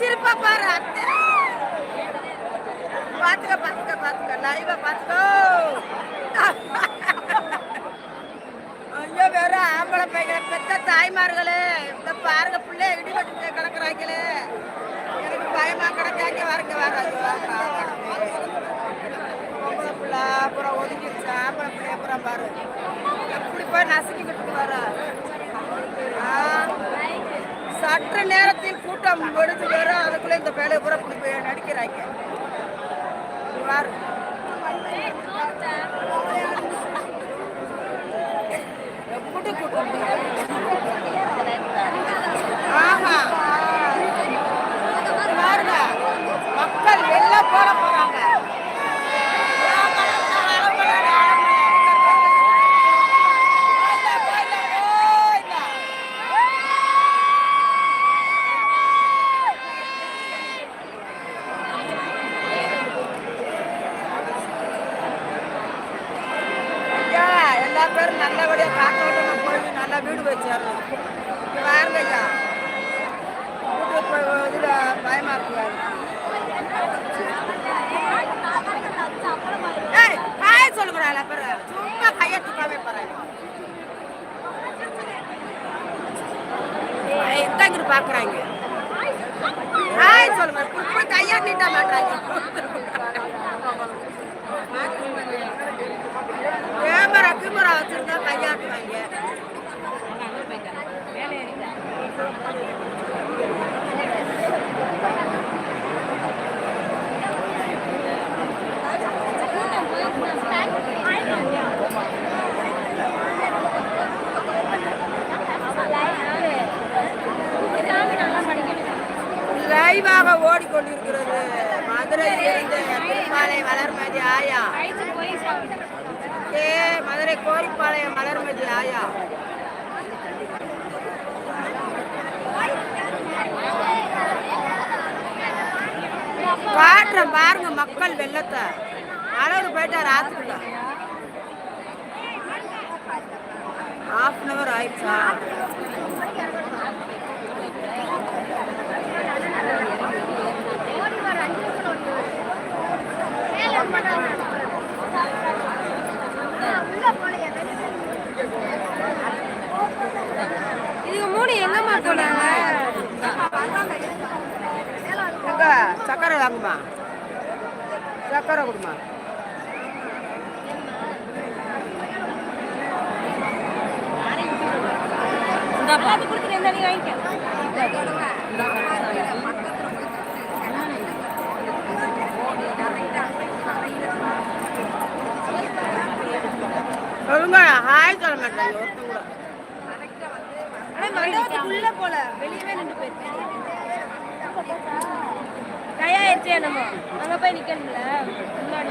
பாரு அத்தை. பாத்துக்க பாத்துக்க பாத்துக்க. லைவா பாத்துக்கோ. ஐயோ வேற ஆம்பளை பையன் பெத்த தாய்மார்களே. இந்த பாருங்க பிள்ளை இடிபட்டு கிடக்குறாங்களே. எனக்கு பயமா கிடக்காங்க வரங்க வர பொம்பளை பிள்ளை அப்புறம் ஒதுங்கிருச்சு ஆம்பளை பிள்ளை அப்புறம் பாரு. எப்படி போய் நசுக்கிக்கிட்டு வர சற்று நேரத்தில் கூட்டம் வெடிச்சு வரும் அதுக்குள்ள இந்த வேலையை பூரா போய் நடிக்கிறாங்க. எப்படி கூட்டம் ஆஹா பாருங்க மக்கள் வெளில போட போறாங்க ஐயா எல்லா பேரும் நல்லபடியாக காத்தோட்டமா போய் நல்லா வீடு போய் சேரணும் பாருங்க ஐயா வீட்டுக்கு போய் பயமா இருக்கு ஹாய் எல்லா பேரும் சும்மா கையை தூக்காமே பாக்குறாங்க ஹாய் சொல்லுங்க இப்படி நீட்ட மாட்டாங்க லைவாக ஓடிக்கொண்டிருக்கிறது? மதுரையிலிருந்து திருப்பாலை வளர்மதி ஆயா. ஏ மதுரை கோரிப்பாளையம் வளர்மதி ஆயா. காட்டுறேன் பாருங்க மக்கள் வெள்ளத்தை. அளவு போயிட்டார் ஆத்துக்குள்ள. ஹாஃப் அன் அவர் ஆயிடுச்சா? வாங்குமா? சக்கரை கொடுமா? சொல்லுங்க ஹாய் சொல்ல ஒருத்தங்க கூட. மண்டபத்துக்குள்ள போல. வெளியவே நின்று போயிருக்கேன். தயாரிச்சே நம்ம அங்க போய் நிக்கணும்ல. முன்னாடி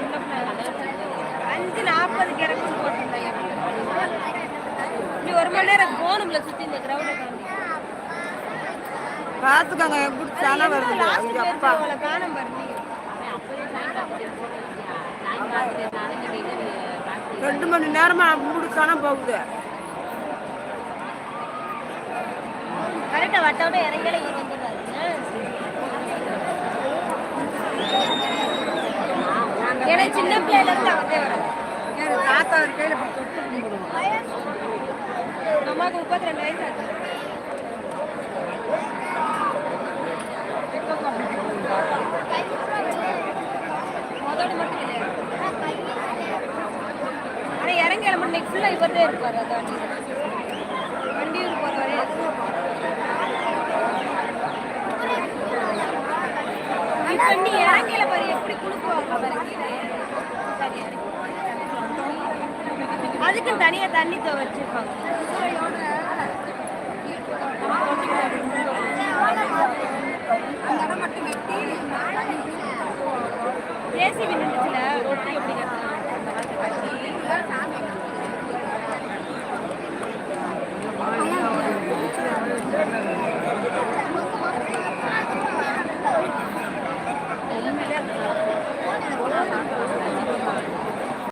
அஞ்சு நாற்பதுக்கு இறக்கி போட்டிருந்தாங்க. இப்படி ஒரு மணி நேரம் போகணும்ல சுத்தி இந்த கிரௌண்டை பார்த்துக்கோங்க எப்படி தானே வருது. அப்பா. அவளை காணும் ரெண்டு மணி நேரமா முடிச்சானா போகுது. கரெக்டா வட்டோட இறங்கல எனக்கு சின்ன பிள்ளைல இருந்து அவதே வரும் தாத்தா ஒரு கையில இப்படி தொட்டு கும்பிடுவோம். அம்மாவுக்கு முப்பத்தி ரெண்டு வயசு ஆச்சு. முதல்ல மட்டும் இல்லையா? ஆனா இறங்கி கிளம்ப இன்னைக்கு ஃபுல்லா இவர்தான் இருப்பாரு வண்டியூர் போற வரையும் இப்ப நீ இறங்கல பாரு எப்படி குடுக்குவாங்க. அதுக்கு தனியா தண்ணி தோ வச்சிருப்பாங்க. ஜேசிபி நின்றுச்சுல ரொட்டி எப்படி